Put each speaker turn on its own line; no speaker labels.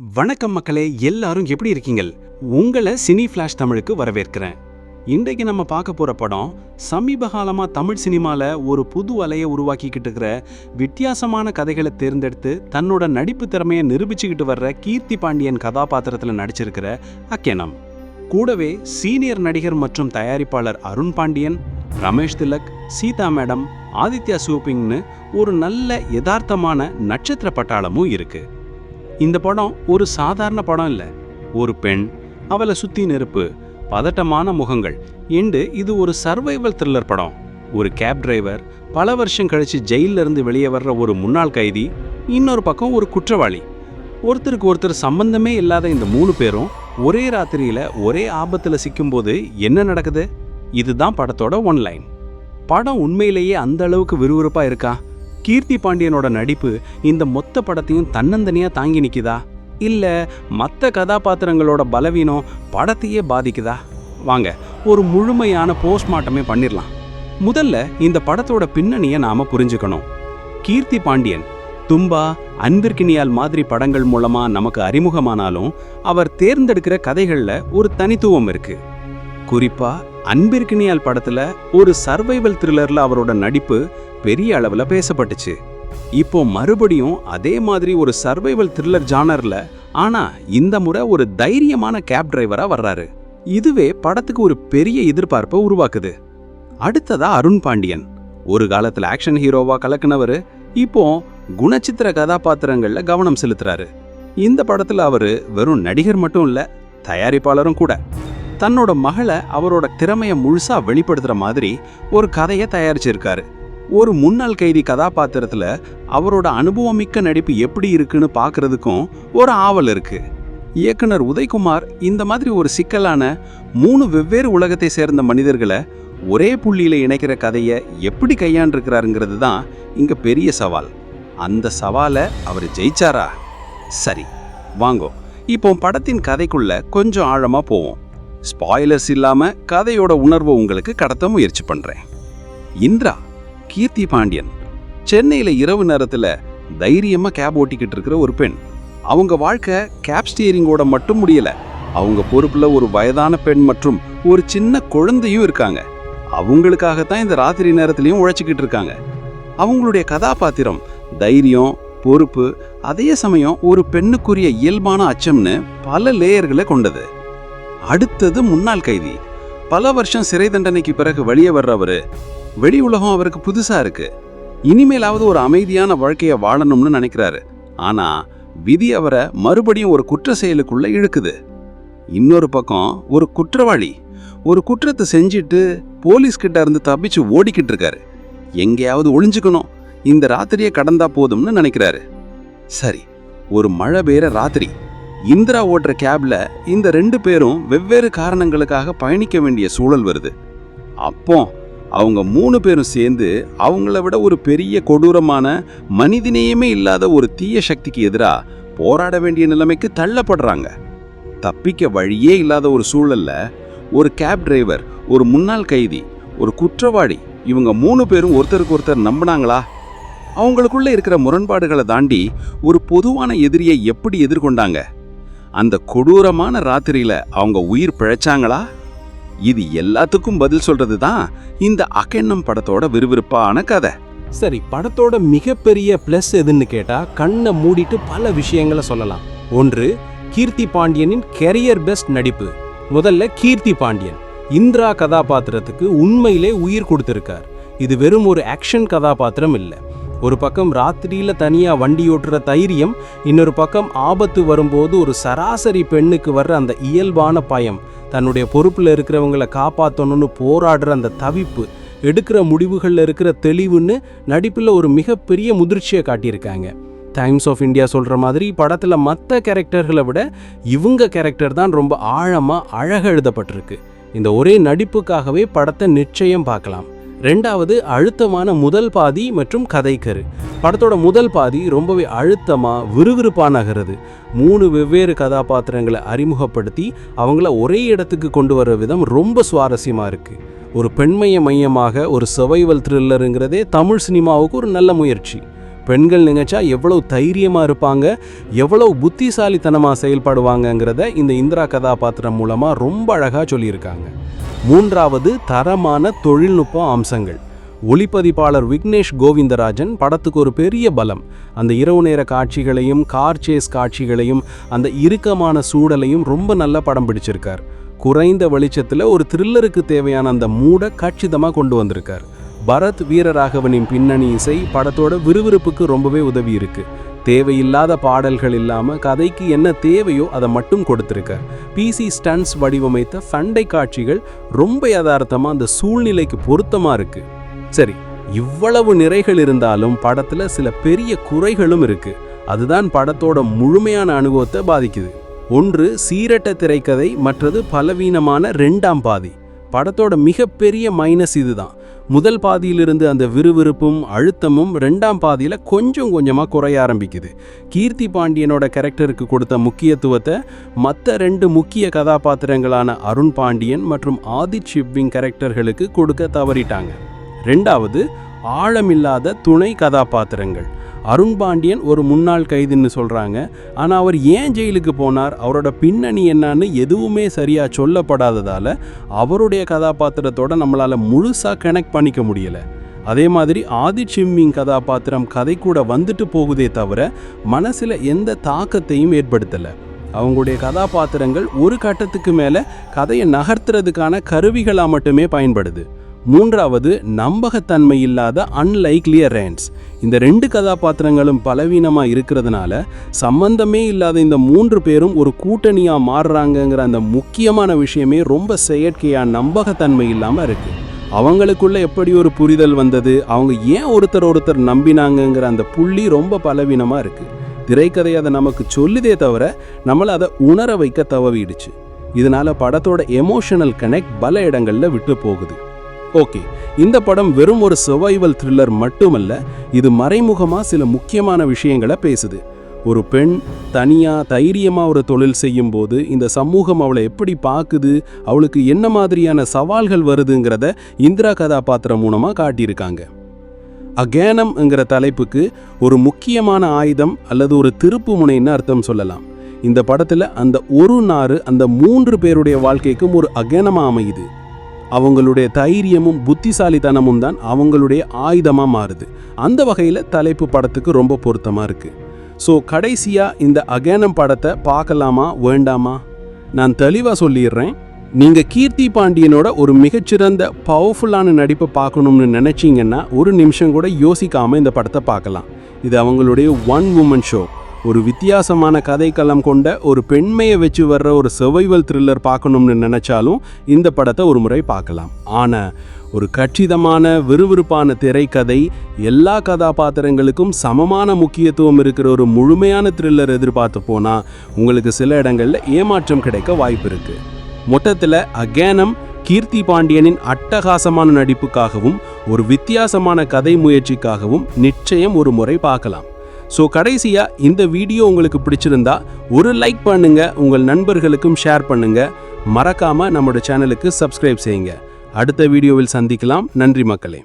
வணக்கம் மக்களே எல்லாரும் எப்படி இருக்கீங்கள்? உங்களை சினி ஃபிளாஷ் தமிழுக்கு வரவேற்கிறேன். இன்றைக்கு நம்ம பார்க்க போகிற படம் சமீப காலமாக தமிழ் சினிமாவில் ஒரு புது அலையை உருவாக்கிக்கிட்டு இருக்கிற வித்தியாசமான கதைகளை தேர்ந்தெடுத்து தன்னோட நடிப்பு திறமையை நிரூபிச்சுக்கிட்டு வர்ற கீர்த்தி பாண்டியன் கதாபாத்திரத்தில் நடிச்சிருக்கிற அக்கேனம் கூடவே சீனியர் நடிகர் மற்றும் தயாரிப்பாளர் அருண் பாண்டியன் ரமேஷ் திலக் சீதா மேடம் ஆதித்யா சூப்பிங்னு ஒரு நல்ல யதார்த்தமான நட்சத்திர பட்டாளமும் இருக்குது இந்த படம் ஒரு சாதாரண படம் இல்லை. ஒரு பெண் அவளை சுற்றி நெருப்பு பதட்டமான முகங்கள் என்று இது ஒரு சர்வைவல் த்ரில்லர் படம். ஒரு கேப் டிரைவர் பல வருஷம் கழித்து ஜெயிலிருந்து இருந்து வெளியே வர்ற ஒரு முன்னாள் கைதி இன்னொரு பக்கம் ஒரு குற்றவாளி. ஒருத்தருக்கு ஒருத்தர் சம்பந்தமே இல்லாத இந்த மூணு பேரும் ஒரே ராத்திரியில் ஒரே ஆபத்தில் சிக்கும்போது என்ன நடக்குது? இதுதான் படத்தோட ஒன்லைன் படம் உண்மையிலேயே அந்த அளவுக்கு விறுவிறுப்பாக இருக்கா? கீர்த்தி பாண்டியனோட நடிப்பு இந்த மொத்த படத்தையும் தன்னந்தனியாக தாங்கி நிற்குதா இல்லை மற்ற கதாபாத்திரங்களோட பலவீனம் படத்தையே பாதிக்குதா? வாங்க ஒரு முழுமையான போஸ்ட்மார்ட்டமே பண்ணிடலாம் முதல்ல இந்த படத்தோட பின்னணியை நாம் புரிஞ்சுக்கணும். கீர்த்தி பாண்டியன் தும்பா அன்பிற்கினியால் மாதிரி படங்கள் மூலமாக நமக்கு அறிமுகமானாலும் அவர் தேர்ந்தெடுக்கிற கதைகளில் ஒரு தனித்துவம் இருக்கு. குறிப்பாக அன்பிற்கினியால் படத்துல ஒரு சர்வைவல் த்ரில்லர்ல அவரோட நடிப்பு பெரிய அளவுல பேசப்பட்டுச்சு. இப்போ மறுபடியும் அதே மாதிரி ஒரு சர்வைவல் த்ரில்லர் ஜானர்ல ஆனா இந்த முறை ஒரு தைரியமான கேப் டிரைவரா வர்றாரு. இதுவே படத்துக்கு ஒரு பெரிய எதிர்பார்ப்பை உருவாக்குது. அடுத்ததா அருண் பாண்டியன். ஒரு காலத்துல ஆக்ஷன் ஹீரோவா கலக்குனவரு இப்போ குணச்சித்திர கதாபாத்திரங்கள்ல கவனம் செலுத்துறாரு. இந்த படத்துல அவரு வெறும் நடிகர் மட்டும் இல்ல தயாரிப்பாளரும் கூட. தன்னோட மகளை அவரோட திறமையை முழுசாக வெளிப்படுத்துகிற மாதிரி ஒரு கதையை தயாரிச்சிருக்காரு. ஒரு முன்னாள் கைதி கதாபாத்திரத்தில் அவரோட அனுபவமிக்க நடிப்பு எப்படி இருக்குன்னு பார்க்குறதுக்கும் ஒரு ஆவல் இருக்குது இயக்குனர் உதய்குமார் இந்த மாதிரி ஒரு சிக்கலான மூணு வெவ்வேறு உலகத்தை சேர்ந்த மனிதர்களை ஒரே புள்ளியில் இணைக்கிற கதையை எப்படி கையாண்டிருக்கிறாருங்கிறது தான் இங்கே பெரிய சவால். அந்த சவாலை அவர் ஜெயிச்சாரா? சரி வாங்கோ. இப்போ படத்தின் கதைக்குள்ள கொஞ்சம் ஆழமாக போவோம். ஸ்பாய்லர்ஸ் இல்லாமல் கதையோட உணர்வை உங்களுக்கு கடத்த முயற்சி பண்ணுறேன் இந்திரா கீர்த்தி பாண்டியன் சென்னையில் இரவு நேரத்தில் தைரியமாக கேப் ஓட்டிக்கிட்டு இருக்கிற ஒரு பெண். அவங்க வாழ்க்கை கேப் ஸ்டியரிங்கோட மட்டும் முடியலை. அவங்க பொறுப்பில் ஒரு வயதான பெண் மற்றும் ஒரு சின்ன குழந்தையும் இருக்காங்க. அவங்களுக்காகத்தான் இந்த ராத்திரி நேரத்திலையும் உழைச்சிக்கிட்டு இருக்காங்க. அவங்களுடைய கதாபாத்திரம் தைரியம் பொறுப்பு அதே சமயம் ஒரு பெண்ணுக்குரிய இயல்பான அச்சம்னு பல லேயர்களை கொண்டது. அடுத்தது முன்னாள் கைதி. பல வருஷம் சிறை தண்டனைக்கு பிறகு வெளியே வர்றவர். வெளி உலகம் அவருக்கு புதுசாக இருக்கு. இனிமேலாவது ஒரு அமைதியான வாழ்க்கையை வாழணும்னு நினைக்கிறாரு. ஆனால் விதி அவரை மறுபடியும் ஒரு குற்ற செயலுக்குள்ளே இழுக்குது. இன்னொரு பக்கம் ஒரு குற்றவாளி. ஒரு குற்றத்தை செஞ்சுட்டு போலீஸ்கிட்ட இருந்து தப்பிச்சு ஓடிக்கிட்டு இருக்காரு. எங்கேயாவது ஒளிஞ்சுக்கணும். இந்த ராத்திரியை கடந்தா போதும்னு நினைக்கிறாரு. சரி ஒரு மழை பெய்கிற ராத்திரி. இந்திரா ஓட்டுற கேபில் இந்த ரெண்டு பேரும் வெவ்வேறு காரணங்களுக்காக பயணிக்க வேண்டிய சூழல் வருது. அப்போ அவங்க மூணு பேரும் சேர்ந்து அவங்கள விட ஒரு பெரிய கொடூரமான மனிதநேயமே இல்லாத ஒரு தீய சக்திக்கு எதிராக போராட வேண்டிய நிலைமைக்கு தள்ளப்படுறாங்க. தப்பிக்க வழியே இல்லாத ஒரு சூழல்ல ஒரு கேப் டிரைவர் ஒரு முன்னாள் கைதி ஒரு குற்றவாளி இவங்க மூணு பேரும் ஒருத்தருக்கு ஒருத்தர் நம்பினாங்களா? அவங்களுக்குள்ள இருக்கிற முரண்பாடுகளை தாண்டி ஒரு பொதுவான எதிரியை எப்படி எதிர்கொண்டாங்க? அந்த கொடூரமான ராத்திரியில அவங்க உயிர் பிழைச்சாங்களா? இது எல்லாத்துக்கும் பதில் சொல்றது தான் இந்த அகெண்ணம் படத்தோட விறுவிறுப்பான கதை.
சரி படத்தோட மிகப்பெரிய ப்ளஸ் எதுன்னு கேட்டா கண்ணை மூடிட்டு பல விஷயங்களை சொல்லலாம். ஒன்று கீர்த்தி பாண்டியனின் கெரியர் பெஸ்ட் நடிப்பு. முதல்ல கீர்த்தி பாண்டியன். இந்திரா கதாபாத்திரத்துக்கு உண்மையிலே உயிர் கொடுத்திருக்கார். இது வெறும் ஒரு ஆக்ஷன் கதாபாத்திரம் இல்லை. ஒரு பக்கம் ராத்திரியில் தனியாக வண்டி ஓட்டுற தைரியம் இன்னொரு பக்கம் ஆபத்து வரும்போது ஒரு சராசரி பெண்ணுக்கு வர்ற அந்த இயல்பான பயம். தன்னுடைய பொறுப்பில் இருக்கிறவங்கள காப்பாற்றணும்னு போராடுற அந்த தவிப்பு எடுக்கிற முடிவுகளில் இருக்கிற தெளிவுன்னு நடிப்பில் ஒரு மிகப்பெரிய முதிர்ச்சியை காட்டியிருக்காங்க. டைம்ஸ் ஆஃப் இந்தியா சொல்கிற மாதிரி படத்தில் மற்ற கேரக்டர்களை விட இவங்க கேரக்டர் தான் ரொம்ப ஆழமாக அழக எழுதப்பட்டிருக்கு இந்த ஒரே நடிப்புக்காகவே படத்தை நிச்சயம் பார்க்கலாம். ரெண்டாவது அழுத்தமான முதல் பாதி மற்றும் கதைக்கரு படத்தோட முதல் பாதி ரொம்பவே அழுத்தமாக விறுவிறுப்பா நகருது. மூணு வெவ்வேறு கதாபாத்திரங்களை அறிமுகப்படுத்தி அவங்கள ஒரே இடத்துக்கு கொண்டு வர விதம் ரொம்ப சுவாரஸ்யமாக இருக்குது ஒரு பெண்மைய மையமாக ஒரு சர்வைவல் த்ரில்லருங்கிறதே தமிழ் சினிமாவுக்கு ஒரு நல்ல முயற்சி. பெண்கள் நினைச்சா எவ்வளோ தைரியமாக இருப்பாங்க எவ்வளோ புத்திசாலித்தனமாக செயல்படுவாங்கங்கிறத இந்த இந்திரா கதாபாத்திரம் மூலமாக ரொம்ப அழகாக சொல்லியிருக்காங்க. மூன்றாவது தரமான தொழில்நுட்ப அம்சங்கள். ஒளிப்பதிப்பாளர் விக்னேஷ் கோவிந்தராஜன் படத்துக்கு ஒரு பெரிய பலம். அந்த இரவு நேர காட்சிகளையும் கார் சேஸ் காட்சிகளையும் அந்த இறுக்கமான சூழலையும் ரொம்ப நல்ல படம் பிடிச்சிருக்கார். குறைந்த வெளிச்சத்தில் ஒரு த்ரில்லருக்கு தேவையான அந்த மூடை கச்சிதமாக கொண்டு வந்திருக்கார். பரத் வீரராகவனின் பின்னணி இசை படத்தோட விறுவிறுப்புக்கு ரொம்பவே உதவி இருக்கு தேவையில்லாத பாடல்கள் இல்லாமல் கதைக்கு என்ன தேவையோ அதை மட்டும் கொடுத்துருக்க பிசி ஸ்டன்ஸ் வடிவமைத்த சண்டை காட்சிகள் ரொம்ப யதார்த்தமாக அந்த சூழ்நிலைக்கு பொருத்தமாக இருக்கு. சரி இவ்வளவு நிறைகள் இருந்தாலும் படத்தில் சில பெரிய குறைகளும் இருக்கு. அதுதான் படத்தோட முழுமையான அனுபவத்தை பாதிக்குது. ஒன்று சீரட்ட திரைக்கதை மற்றது பலவீனமான ரெண்டாம் பாதி. படத்தோட மிகப்பெரிய மைனஸ் இதுதான். முதல் பாதியிலிருந்து அந்த விறுவிறுப்பும் அழுத்தமும் ரெண்டாம் பாதியில் கொஞ்சம் கொஞ்சமாக குறைய ஆரம்பிக்குது. கீர்த்தி பாண்டியனோட கேரக்டருக்கு கொடுத்த முக்கியத்துவத்தை மற்ற ரெண்டு முக்கிய கதாபாத்திரங்களான அருண் பாண்டியன் மற்றும் ஆதித் ஷிப்விங் கேரக்டர்களுக்கு கொடுக்க தவறிட்டாங்க. ரெண்டாவது ஆழமில்லாத துணை கதாபாத்திரங்கள். அருண் பாண்டியன் ஒரு முன்னாள் கைதுன்னு சொல்கிறாங்க ஆனால் அவர் ஏன் ஜெயிலுக்கு போனார்? அவரோட பின்னணி என்னன்னு எதுவுமே சரியாக சொல்லப்படாததால் அவருடைய கதாபாத்திரத்தோட நம்மளால் முழுசாக கனெக்ட் பண்ணிக்க முடியல. அதே மாதிரி ஆதி சிம்மிங் கதாபாத்திரம் கதை கூட வந்துட்டு போகுதே தவிர மனசில் எந்த தாக்கத்தையும் ஏற்படுத்தலை. அவங்களுடைய கதாபாத்திரங்கள் ஒரு கட்டத்துக்கு மேலே கதையை நகர்த்துறதுக்கான கருவிகளாக மட்டுமே பயன்படுது. மூன்றாவது நம்பகத்தன்மை இல்லாத அன்லைக்லி அரேன்ஸ் இந்த ரெண்டு கதாபாத்திரங்களும் பலவீனமாக இருக்கிறதுனால சம்பந்தமே இல்லாத இந்த மூன்று பேரும் ஒரு கூட்டணியாக மாறுறாங்கங்கிற அந்த முக்கியமான விஷயமே ரொம்ப செயற்கையாக நம்பகத்தன்மை இல்லாமல் இருக்குது அவங்களுக்குள்ள எப்படி ஒரு புரிதல் வந்தது அவங்க ஏன் ஒருத்தர் ஒருத்தர் நம்பினாங்கங்கிற அந்த புள்ளி ரொம்ப பலவீனமாக இருக்குது திரைக்கதை அதை நமக்கு சொல்லுதே தவிர நம்மளை அதை உணர வைக்க தவவிடுச்சு. இதனால் படத்தோட எமோஷனல் கனெக்ட் பல இடங்களில் விட்டு போகுது. ஓகே இந்த படம் வெறும் ஒரு சர்வைவல் த்ரில்லர் மட்டுமல்ல இது மறைமுகமாக சில முக்கியமான விஷயங்களை பேசுது. ஒரு பெண் தனியாக தைரியமாக ஒரு தொழில் செய்யும் போது இந்த சமூகம் அவளை எப்படி பார்க்குது அவளுக்கு என்ன மாதிரியான சவால்கள் வருதுங்கிறத இந்திரா கதாபாத்திரம் மூலமாக காட்டியிருக்காங்க. அகேனம்ங்கிற தலைப்புக்கு ஒரு முக்கியமான ஆயுதம் அல்லது ஒரு திருப்பு முனைன்னு அர்த்தம் சொல்லலாம். இந்த படத்தில் அந்த ஒரு நாறு அந்த மூன்று பேருடைய வாழ்க்கைக்கும் ஒரு அகேனமாக அமையுது. அவங்களுடைய தைரியமும் புத்திசாலித்தனமும் தான் அவங்களுடைய ஆயுதமாக மாறுது. அந்த வகையில் தலைப்பு படத்துக்கு ரொம்ப பொருத்தமாக இருக்குது ஸோ கடைசியாக இந்த அகேனம் படத்தை பார்க்கலாமா வேண்டாமா? நான் தெளிவாக சொல்லிடுறேன். நீங்கள் கீர்த்தி பாண்டியனோட ஒரு மிகச்சிறந்த பவர்ஃபுல்லான நடிப்பை பார்க்கணும்னு நினச்சிங்கன்னா ஒரு நிமிஷம் கூட யோசிக்காமல் இந்த படத்தை பார்க்கலாம். இது அவங்களுடைய ஒன் உமன் ஷோ ஒரு வித்தியாசமான கதைக்களம் கொண்ட ஒரு பெண்மையை வச்சு வர்ற ஒரு சர்வைவல் த்ரில்லர் பார்க்கணும்னு நினச்சாலும் இந்த படத்தை ஒரு முறை பார்க்கலாம். ஆனால் ஒரு கச்சிதமான விறுவிறுப்பான திரைக்கதை எல்லா கதாபாத்திரங்களுக்கும் சமமான முக்கியத்துவம் இருக்கிற ஒரு முழுமையான த்ரில்லர் எதிர்பார்த்து போனால் உங்களுக்கு சில இடங்களில் ஏமாற்றம் கிடைக்க வாய்ப்பு இருக்குது மொத்தத்தில் அகேனம் கீர்த்தி பாண்டியனின் அட்டகாசமான நடிப்புக்காகவும் ஒரு வித்தியாசமான கதை முயற்சிக்காகவும் நிச்சயம் ஒரு முறை பார்க்கலாம். ஸோ கடைசியாக இந்த வீடியோ உங்களுக்கு பிடிச்சிருந்தா ஒரு லைக் பண்ணுங்கள் உங்கள் நண்பர்களுக்கும் ஷேர் பண்ணுங்கள் மறக்காமல் நம்மளோட சேனலுக்கு சப்ஸ்கிரைப் செய்யுங்க. அடுத்த வீடியோவில் சந்திக்கலாம். நன்றி மக்களே.